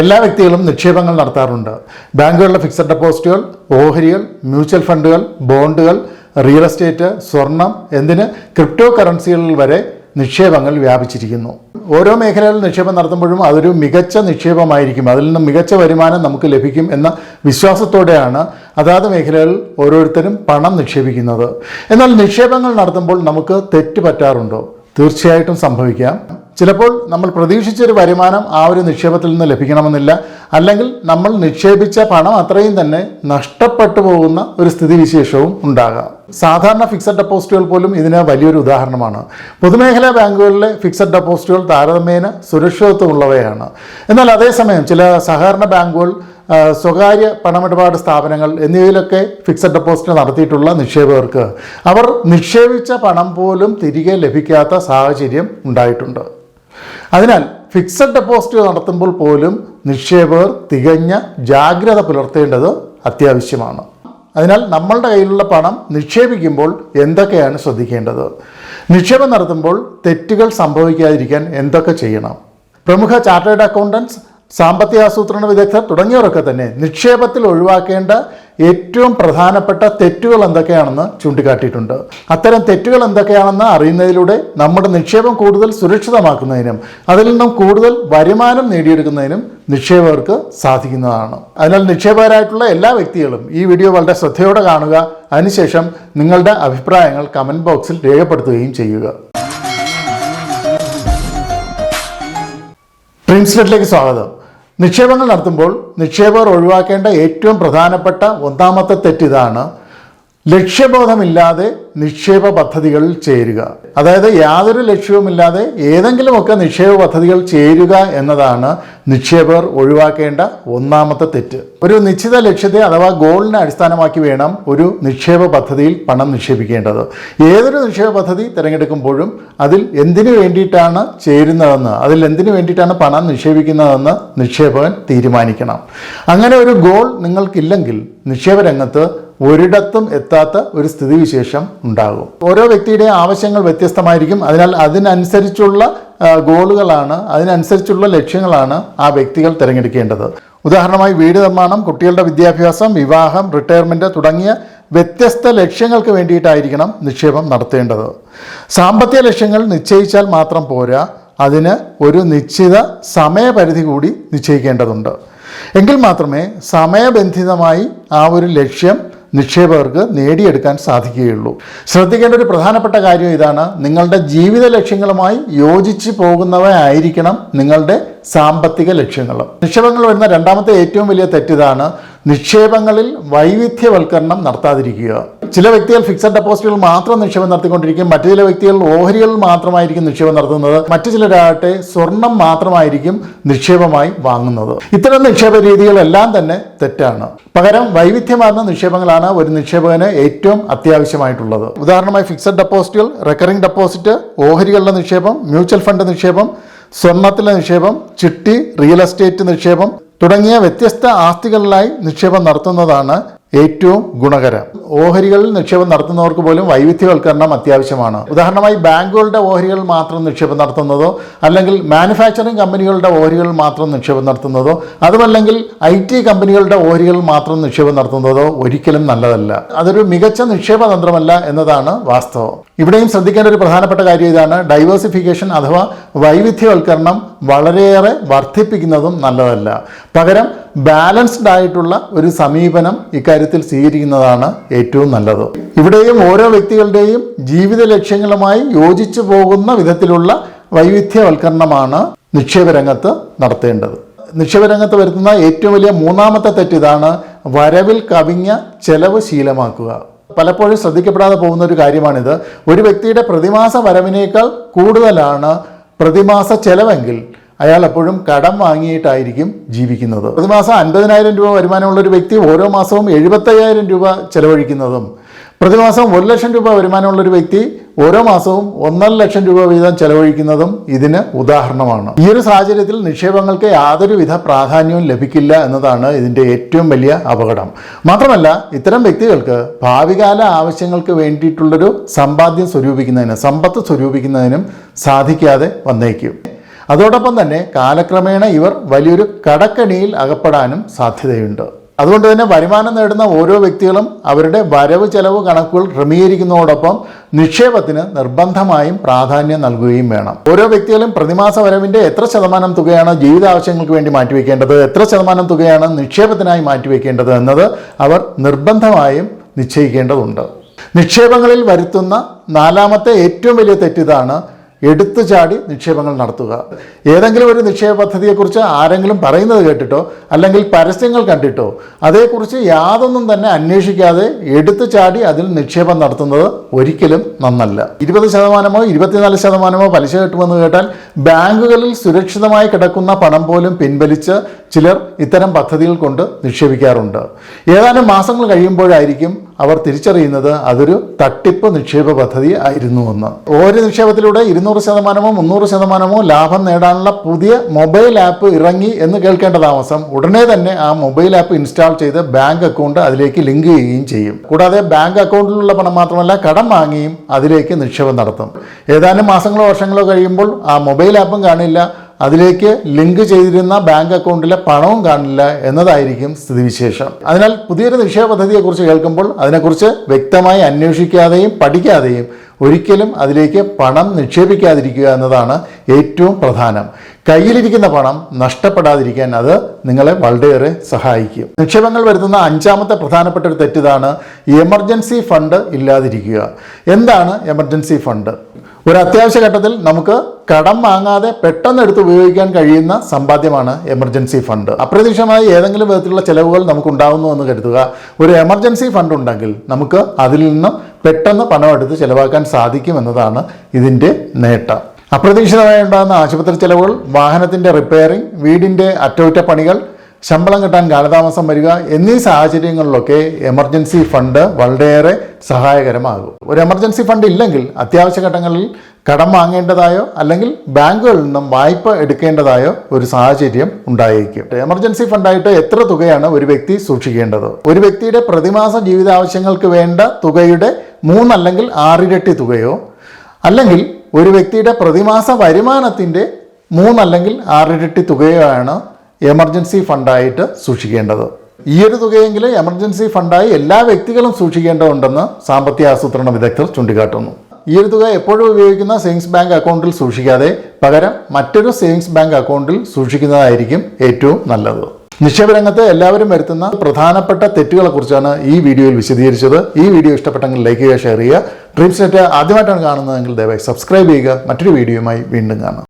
എല്ലാ വ്യക്തികളും നിക്ഷേപങ്ങൾ നടത്താറുണ്ട്. ബാങ്കുകളിലെ ഫിക്സഡ് ഡെപ്പോസിറ്റുകൾ ഓഹരികൾ മ്യൂച്വൽ ഫണ്ടുകൾ ബോണ്ടുകൾ റിയൽ എസ്റ്റേറ്റ് സ്വർണം എന്തിന് ക്രിപ്റ്റോ കറൻസികളിൽ വരെ നിക്ഷേപങ്ങൾ വ്യാപിച്ചിരിക്കുന്നു. ഓരോ മേഖലയിൽ നിക്ഷേപം നടത്തുമ്പോഴും അതൊരു മികച്ച നിക്ഷേപമായിരിക്കും. അതിൽ നിന്ന് മികച്ച വരുമാനം നമുക്ക് ലഭിക്കും എന്ന വിശ്വാസത്തോടെയാണ് അതാത് മേഖലകളിൽ ഓരോരുത്തരും പണം നിക്ഷേപിക്കുന്നത്. എന്നാൽ നിക്ഷേപങ്ങൾ നടത്തുമ്പോൾ നമുക്ക് തെറ്റ് പറ്റാറുണ്ടോ? തീർച്ചയായിട്ടും സംഭവിക്കാം. ചിലപ്പോൾ നമ്മൾ പ്രതീക്ഷിച്ചൊരു വരുമാനം ആ ഒരു നിക്ഷേപത്തിൽ നിന്ന് ലഭിക്കണമെന്നില്ല. അല്ലെങ്കിൽ നമ്മൾ നിക്ഷേപിച്ച പണം അത്രയും തന്നെ നഷ്ടപ്പെട്ടു പോകുന്ന ഒരു സ്ഥിതിവിശേഷവും ഉണ്ടാകാം. സാധാരണ ഫിക്സഡ് ഡെപ്പോസിറ്റുകൾ പോലും ഇതിന് വലിയൊരു ഉദാഹരണമാണ്. പൊതുമേഖലാ ബാങ്കുകളിലെ ഫിക്സഡ് ഡെപ്പോസിറ്റുകൾ താരതമ്യേന സുരക്ഷിതത്വമുള്ളവയാണ്. എന്നാൽ അതേസമയം ചില സഹകരണ ബാങ്കുകൾ സ്വകാര്യ പണമിടപാട് സ്ഥാപനങ്ങൾ എന്നിവയിലൊക്കെ ഫിക്സഡ് ഡെപ്പോസിറ്റ് നടത്തിയിട്ടുള്ള നിക്ഷേപകർക്ക് അവർ നിക്ഷേപിച്ച പണം പോലും തിരികെ ലഭിക്കാത്ത സാഹചര്യം ഉണ്ടായിട്ടുണ്ട്. അതിനാൽ ഫിക്സഡ് ഡെപ്പോസിറ്റ് നടത്തുമ്പോൾ പോലും നിക്ഷേപകർ തികഞ്ഞ ജാഗ്രത പുലർത്തേണ്ടത് അത്യാവശ്യമാണ്. അതിനാൽ നമ്മളുടെ കയ്യിലുള്ള പണം നിക്ഷേപിക്കുമ്പോൾ എന്തൊക്കെയാണ് ശ്രദ്ധിക്കേണ്ടത്? നിക്ഷേപം നടത്തുമ്പോൾ തെറ്റുകൾ സംഭവിക്കാതിരിക്കാൻ എന്തൊക്കെ ചെയ്യണം? പ്രമുഖ ചാർട്ടേഡ് അക്കൗണ്ടൻസ് സാമ്പത്തിക ആസൂത്രണ വിദഗ്ധർ തുടങ്ങിയവരൊക്കെ തന്നെ നിക്ഷേപത്തിൽ ഒഴിവാക്കേണ്ട ഏറ്റവും പ്രധാനപ്പെട്ട തെറ്റുകൾ എന്തൊക്കെയാണെന്ന് ചൂണ്ടിക്കാട്ടിയിട്ടുണ്ട്. അത്തരം തെറ്റുകൾ എന്തൊക്കെയാണെന്ന് അറിയുന്നതിലൂടെ നമ്മുടെ നിക്ഷേപം കൂടുതൽ സുരക്ഷിതമാക്കുന്നതിനും അതിൽ നിന്നും കൂടുതൽ വരുമാനം നേടിയെടുക്കുന്നതിനും നിക്ഷേപകർക്ക് സാധിക്കുന്നതാണ്. അതിനാൽ നിക്ഷേപകരായിട്ടുള്ള എല്ലാ വ്യക്തികളും ഈ വീഡിയോ വളരെ ശ്രദ്ധയോടെ കാണുക. അതിനുശേഷം നിങ്ങളുടെ അഭിപ്രായങ്ങൾ കമന്റ് ബോക്സിൽ രേഖപ്പെടുത്തുകയും ചെയ്യുക. പ്രിൻസ്ലെറ്റിലേക്ക് സ്വാഗതം. നിക്ഷേപങ്ങൾ നടത്തുമ്പോൾ നിക്ഷേപകർ ഒഴിവാക്കേണ്ട ഏറ്റവും പ്രധാനപ്പെട്ട ഒന്നാമത്തെ തെറ്റിതാണ് ലക്ഷ്യബോധമില്ലാതെ നിക്ഷേപ പദ്ധതികളിൽ ചേരുക. അതായത് യാതൊരു ലക്ഷ്യവുമില്ലാതെ ഏതെങ്കിലുമൊക്കെ നിക്ഷേപ പദ്ധതികൾ ചേരുക എന്നതാണ് നിക്ഷേപകർ ഒഴിവാക്കേണ്ട ഒന്നാമത്തെ തെറ്റ്. ഒരു നിശ്ചിത ലക്ഷ്യത്തെ അഥവാ ഗോളിനെ അടിസ്ഥാനമാക്കി വേണം ഒരു നിക്ഷേപ പദ്ധതിയിൽ പണം നിക്ഷേപിക്കേണ്ടത്. ഏതൊരു നിക്ഷേപ പദ്ധതി തിരഞ്ഞെടുക്കുമ്പോഴും അതിൽ എന്തിനു വേണ്ടിയിട്ടാണ് ചേരുന്നതെന്ന് അതിൽ എന്തിനു വേണ്ടിയിട്ടാണ് പണം നിക്ഷേപിക്കുന്നതെന്ന് നിക്ഷേപകൻ തീരുമാനിക്കണം. അങ്ങനെ ഒരു ഗോൾ നിങ്ങൾക്കില്ലെങ്കിൽ നിക്ഷേപ രംഗത്ത് ഒരിടത്തും എത്താത്ത ഒരു സ്ഥിതിവിശേഷം ഉണ്ടാകും. ഓരോ വ്യക്തിയുടെ ആവശ്യങ്ങൾ വ്യത്യസ്തമായിരിക്കും. അതിനാൽ അതിനനുസരിച്ചുള്ള ഗോളുകളാണ് അതിനനുസരിച്ചുള്ള ലക്ഷ്യങ്ങളാണ് ആ വ്യക്തികൾ തിരഞ്ഞെടുക്കേണ്ടത്. ഉദാഹരണമായി വീട് നിർമ്മാണം കുട്ടികളുടെ വിദ്യാഭ്യാസം വിവാഹം റിട്ടയർമെന്റ് തുടങ്ങിയ വ്യത്യസ്ത ലക്ഷ്യങ്ങൾക്ക് വേണ്ടിയിട്ടായിരിക്കണം നിക്ഷേപം നടത്തേണ്ടത്. സാമ്പത്തിക ലക്ഷ്യങ്ങൾ നിശ്ചയിച്ചാൽ മാത്രം പോരാ അതിന് ഒരു നിശ്ചിത സമയപരിധി കൂടി നിശ്ചയിക്കേണ്ടതുണ്ട്. എങ്കിൽ മാത്രമേ സമയബന്ധിതമായി ആ ഒരു ലക്ഷ്യം നിക്ഷേപകർക്ക് നേടിയെടുക്കാൻ സാധിക്കുകയുള്ളൂ. ശ്രദ്ധിക്കേണ്ട ഒരു പ്രധാനപ്പെട്ട കാര്യം ഇതാണ്. നിങ്ങളുടെ ജീവിത ലക്ഷ്യങ്ങളുമായി യോജിച്ച് പോകുന്നവയായിരിക്കണം നിങ്ങളുടെ സാമ്പത്തിക ലക്ഷ്യങ്ങൾ നിക്ഷേപങ്ങൾ വരുന്ന രണ്ടാമത്തെ ഏറ്റവും വലിയ തെറ്റിതാണ് നിക്ഷേപങ്ങളിൽ വൈവിധ്യവൽക്കരണം നടത്താതിരിക്കുക. ചില വ്യക്തികൾ ഫിക്സഡ് ഡെപ്പോസിറ്റുകൾ മാത്രം നിക്ഷേപം നടത്തിക്കൊണ്ടിരിക്കും. മറ്റു ചില വ്യക്തികൾ ഓഹരികളിൽ മാത്രമായിരിക്കും നിക്ഷേപം നടത്തുന്നത്. മറ്റു ചിലരാകട്ടെ സ്വർണം മാത്രമായിരിക്കും നിക്ഷേപമായി വാങ്ങുന്നത്. ഇത്തരം നിക്ഷേപ രീതികളെല്ലാം തന്നെ തെറ്റാണ്. പകരം വൈവിധ്യമാർന്ന നിക്ഷേപങ്ങളാണ് ഒരു നിക്ഷേപകന് ഏറ്റവും അത്യാവശ്യമായിട്ടുള്ളത്. ഉദാഹരണമായി ഫിക്സഡ് ഡെപ്പോസിറ്റുകൾ റെക്കറിംഗ് ഡെപ്പോസിറ്റ് ഓഹരികളുടെ നിക്ഷേപം മ്യൂച്വൽ ഫണ്ട് നിക്ഷേപം സ്വർണത്തിലെ നിക്ഷേപം ചിട്ടി റിയൽ എസ്റ്റേറ്റ് നിക്ഷേപം തുടങ്ങിയ വ്യത്യസ്ത ആസ്തികളിലായി നിക്ഷേപം നടത്തുന്നതാണ് ഏറ്റവും ഗുണകരം. ഓഹരികളിൽ നിക്ഷേപം നടത്തുന്നവർക്ക് പോലും വൈവിധ്യവൽക്കരണം അത്യാവശ്യമാണ്. ഉദാഹരണമായി ബാങ്കുകളുടെ ഓഹരികൾ മാത്രം നിക്ഷേപം നടത്തുന്നതോ അല്ലെങ്കിൽ മാനുഫാക്ചറിംഗ് കമ്പനികളുടെ ഓഹരികൾ മാത്രം നിക്ഷേപം നടത്തുന്നതോ അതുമല്ലെങ്കിൽ ഐ ടി കമ്പനികളുടെ ഓഹരികൾ മാത്രം നിക്ഷേപം നടത്തുന്നതോ ഒരിക്കലും നല്ലതല്ല. അതൊരു മികച്ച നിക്ഷേപ തന്ത്രമല്ല എന്നതാണ് വാസ്തവം. ഇവിടെയും ശ്രദ്ധിക്കേണ്ട ഒരു പ്രധാനപ്പെട്ട കാര്യം ഇതാണ്. ഡൈവേഴ്സിഫിക്കേഷൻ അഥവാ വൈവിധ്യവൽക്കരണം വളരെയേറെ വർദ്ധിപ്പിക്കുന്നതും നല്ലതല്ല. പകരം ബാലൻസ്ഡ് ആയിട്ടുള്ള ഒരു സമീപനം ഇക്കാര്യത്തിൽ സ്വീകരിക്കുന്നതാണ് ഏറ്റവും നല്ലത്. ഇവിടെയും ഓരോ വ്യക്തികളുടെയും ജീവിത ലക്ഷ്യങ്ങളുമായി യോജിച്ചു പോകുന്ന വിധത്തിലുള്ള വൈവിധ്യവൽക്കരണമാണ് നിക്ഷേപ രംഗത്ത് നടത്തേണ്ടത്. നിക്ഷേപ രംഗത്ത് വരുത്തുന്ന ഏറ്റവും വലിയ മൂന്നാമത്തെ തെറ്റ് ഇതാണ് വരവിൽ കവിഞ്ഞ ചെലവ് ശീലമാക്കുക. പലപ്പോഴും ശ്രദ്ധിക്കപ്പെടാതെ പോകുന്ന ഒരു കാര്യമാണിത്. ഒരു വ്യക്തിയുടെ പ്രതിമാസ വരവിനേക്കാൾ കൂടുതലാണ് പ്രതിമാസ ചെലവെങ്കിൽ അയാൾ എപ്പോഴും കടം വാങ്ങിയിട്ടായിരിക്കും ജീവിക്കുന്നത്. പ്രതിമാസം അൻപതിനായിരം രൂപ വരുമാനമുള്ള ഒരു വ്യക്തി ഓരോ മാസവും എഴുപത്തയ്യായിരം രൂപ ചെലവഴിക്കുന്നതും പ്രതിമാസം ഒരു ലക്ഷം രൂപ വരുമാനമുള്ള ഒരു വ്യക്തി ഓരോ മാസവും ഒന്നര ലക്ഷം രൂപ വീതം ചെലവഴിക്കുന്നതും ഇതിന് ഉദാഹരണമാണ്. ഈ ഒരു സാഹചര്യത്തിൽ നിക്ഷേപങ്ങൾക്ക് യാതൊരുവിധ പ്രാധാന്യവും ലഭിക്കില്ല എന്നതാണ് ഇതിന്റെ ഏറ്റവും വലിയ അപകടം. മാത്രമല്ല ഇത്തരം വ്യക്തികൾക്ക് ഭാവികാല ആവശ്യങ്ങൾക്ക് വേണ്ടിയിട്ടുള്ളൊരു സമ്പാദ്യം സ്വരൂപിക്കുന്നതിന് സമ്പത്ത് സ്വരൂപിക്കുന്നതിനും സാധിക്കാതെ വന്നേക്കും. അതോടൊപ്പം തന്നെ കാലക്രമേണ ഇവർ വലിയൊരു കടക്കണിയിൽ അകപ്പെടാനും സാധ്യതയുണ്ട്. അതുകൊണ്ട് തന്നെ വരുമാനം നേടുന്ന ഓരോ വ്യക്തികളും അവരുടെ വരവ് ചെലവ് കണക്കുകൾ ക്രമീകരിക്കുന്നതോടൊപ്പം നിക്ഷേപത്തിന് നിർബന്ധമായും പ്രാധാന്യം നൽകുകയും വേണം. ഓരോ വ്യക്തികളും പ്രതിമാസ വരവിന്റെ എത്ര ശതമാനം തുകയാണ് ജീവിത ആവശ്യങ്ങൾക്ക് വേണ്ടി മാറ്റിവെക്കേണ്ടത്? എത്ര ശതമാനം തുകയാണ് നിക്ഷേപത്തിനായി മാറ്റിവെക്കേണ്ടത് എന്നത് അവർ നിർബന്ധമായും നിശ്ചയിക്കേണ്ടതുണ്ട്. നിക്ഷേപങ്ങളിൽ വരുത്തുന്ന നാലാമത്തെ ഏറ്റവും വലിയ തെറ്റിതാണ് എടുത്തു ചാടി നിക്ഷേപങ്ങൾ നടത്തുക. ഏതെങ്കിലും ഒരു നിക്ഷേപ പദ്ധതിയെക്കുറിച്ച് ആരെങ്കിലും പറയുന്നത് കേട്ടിട്ടോ അല്ലെങ്കിൽ പരസ്യങ്ങൾ കണ്ടിട്ടോ അതേക്കുറിച്ച് യാതൊന്നും തന്നെ അന്വേഷിക്കാതെ എടുത്തു ചാടി അതിൽ നിക്ഷേപം നടത്തുന്നത് ഒരിക്കലും നന്നല്ല. ഇരുപത് ശതമാനമോ ഇരുപത്തിനാല് ശതമാനമോ പലിശ കിട്ടുമെന്ന് കേട്ടാൽ ബാങ്കുകളിൽ സുരക്ഷിതമായി കിടക്കുന്ന പണം പോലും പിൻവലിച്ച് ചിലർ ഇത്തരം പദ്ധതികൾ കൊണ്ട് നിക്ഷേപിക്കാറുണ്ട്. ഏതാനും മാസങ്ങൾ കഴിയുമ്പോഴായിരിക്കും അവർ തിരിച്ചറിയുന്നത് അതൊരു തട്ടിപ്പ് നിക്ഷേപ പദ്ധതി ആയിരുന്നു എന്ന് ഓരോ നിക്ഷേപത്തിലൂടെ ഇരുന്നൂറ് ശതമാനമോ മുന്നൂറ് ശതമാനമോ ലാഭം നേടാനുള്ള പുതിയ മൊബൈൽ ആപ്പ് ഇറങ്ങി എന്ന് കേൾക്കേണ്ട താമസം ഉടനെ തന്നെ ആ മൊബൈൽ ആപ്പ് ഇൻസ്റ്റാൾ ചെയ്ത് ബാങ്ക് അക്കൗണ്ട് അതിലേക്ക് ലിങ്ക് ചെയ്യുകയും ചെയ്യും. കൂടാതെ ബാങ്ക് അക്കൗണ്ടിലുള്ള പണം മാത്രമല്ല കടം വാങ്ങിയും അതിലേക്ക് നിക്ഷേപം നടത്തും. ഏതാനും മാസങ്ങളോ വർഷങ്ങളോ കഴിയുമ്പോൾ ആ മൊബൈൽ ആപ്പും കാണില്ല. അതിലേക്ക് ലിങ്ക് ചെയ്തിരുന്ന ബാങ്ക് അക്കൗണ്ടിലെ പണവും കാണില്ല എന്നതായിരിക്കും സ്ഥിതിവിശേഷം. അതിനാൽ പുതിയൊരു നിക്ഷേപ പദ്ധതിയെക്കുറിച്ച് കേൾക്കുമ്പോൾ അതിനെക്കുറിച്ച് വ്യക്തമായി അന്വേഷിക്കാതെയും പഠിക്കാതെയും ഒരിക്കലും അതിലേക്ക് പണം നിക്ഷേപിക്കാതിരിക്കുക എന്നതാണ് ഏറ്റവും പ്രധാനം. കയ്യിലിരിക്കുന്ന പണം നഷ്ടപ്പെടാതിരിക്കാൻ അത് നിങ്ങളെ വളരെയേറെ സഹായിക്കും. നിക്ഷേപങ്ങൾ വരുത്തുന്ന അഞ്ചാമത്തെ പ്രധാനപ്പെട്ട ഒരു തെറ്റിതാണ് എമർജൻസി ഫണ്ട് ഇല്ലാതിരിക്കുക. എന്താണ് എമർജൻസി ഫണ്ട്? ഒരു അത്യാവശ്യ ഘട്ടത്തിൽ നമുക്ക് കടം വാങ്ങാതെ പെട്ടെന്ന് എടുത്ത് ഉപയോഗിക്കാൻ കഴിയുന്ന സമ്പാദ്യമാണ് എമർജൻസി ഫണ്ട്. അപ്രതീക്ഷിതമായി ഏതെങ്കിലും വിധത്തിലുള്ള ചിലവുകൾ നമുക്ക് ഉണ്ടാകുന്നു എന്ന് കരുതുക. ഒരു എമർജൻസി ഫണ്ട് ഉണ്ടെങ്കിൽ നമുക്ക് അതിൽ നിന്നും പെട്ടെന്ന് പണം എടുത്ത് ചിലവാക്കാൻ സാധിക്കും എന്നതാണ് ഇതിന്റെ നേട്ടം. അപ്രതീക്ഷിതമായി ഉണ്ടാകുന്ന ആശുപത്രി ചെലവുകൾ വാഹനത്തിന്റെ റിപ്പയറിംഗ് വീടിന്റെ അറ്റകുറ്റപ്പണികൾ ശമ്പളം കിട്ടാൻ കാലതാമസം വരിക എന്നീ സാഹചര്യങ്ങളിലൊക്കെ എമർജൻസി ഫണ്ട് വളരെയേറെ സഹായകരമാകും. ഒരു എമർജൻസി ഫണ്ട് ഇല്ലെങ്കിൽ അത്യാവശ്യ ഘട്ടങ്ങളിൽ കടം വാങ്ങേണ്ടതായോ അല്ലെങ്കിൽ ബാങ്കുകളിൽ നിന്നും വായ്പ എടുക്കേണ്ടതായോ ഒരു സാഹചര്യം ഉണ്ടായേക്കും. എമർജൻസി ഫണ്ടായിട്ട് എത്ര തുകയാണ് ഒരു വ്യക്തി സൂക്ഷിക്കേണ്ടത്? ഒരു വ്യക്തിയുടെ പ്രതിമാസ ജീവിതാവശ്യങ്ങൾക്ക് വേണ്ട തുകയുടെ മൂന്നല്ലെങ്കിൽ ആറിരട്ടി തുകയോ? അല്ലെങ്കിൽ ഒരു വ്യക്തിയുടെ പ്രതിമാസ വരുമാനത്തിന്റെ മൂന്നല്ലെങ്കിൽ ആറിരട്ടി തുകയോ ആണ് എമർജൻസി ഫണ്ടായിട്ട് സൂക്ഷിക്കേണ്ടത്. ഈ ഒരു തുകയെങ്കിലും എമർജൻസി ഫണ്ടായി എല്ലാ വ്യക്തികളും സൂക്ഷിക്കേണ്ടതുണ്ടെന്ന് സാമ്പത്തിക ആസൂത്രണ വിദഗ്ധർ ചൂണ്ടിക്കാട്ടുന്നു. ഈ ഒരു തുക എപ്പോഴും ഉപയോഗിക്കുന്ന സേവിങ്സ് ബാങ്ക് അക്കൗണ്ടിൽ സൂക്ഷിക്കാതെ പകരം മറ്റൊരു സേവിങ്സ് ബാങ്ക് അക്കൗണ്ടിൽ സൂക്ഷിക്കുന്നതായിരിക്കും ഏറ്റവും നല്ലത്. നിക്ഷേപ രംഗത്ത് എല്ലാവരും വരുത്തുന്ന പ്രധാനപ്പെട്ട തെറ്റുകളെക്കുറിച്ചാണ് ഈ വീഡിയോയിൽ വിശദീകരിച്ചത്. ഈ വീഡിയോ ഇഷ്ടപ്പെട്ടെങ്കിൽ ലൈക്ക് ചെയ്യുക ഷെയർ ചെയ്യുക. ഡ്രീംസ് നെറ്റ് ആദ്യമായിട്ടാണ് കാണുന്നതെങ്കിൽ ദയവായി സബ്സ്ക്രൈബ് ചെയ്യുക. മറ്റൊരു വീഡിയോയുമായി വീണ്ടും കാണാം.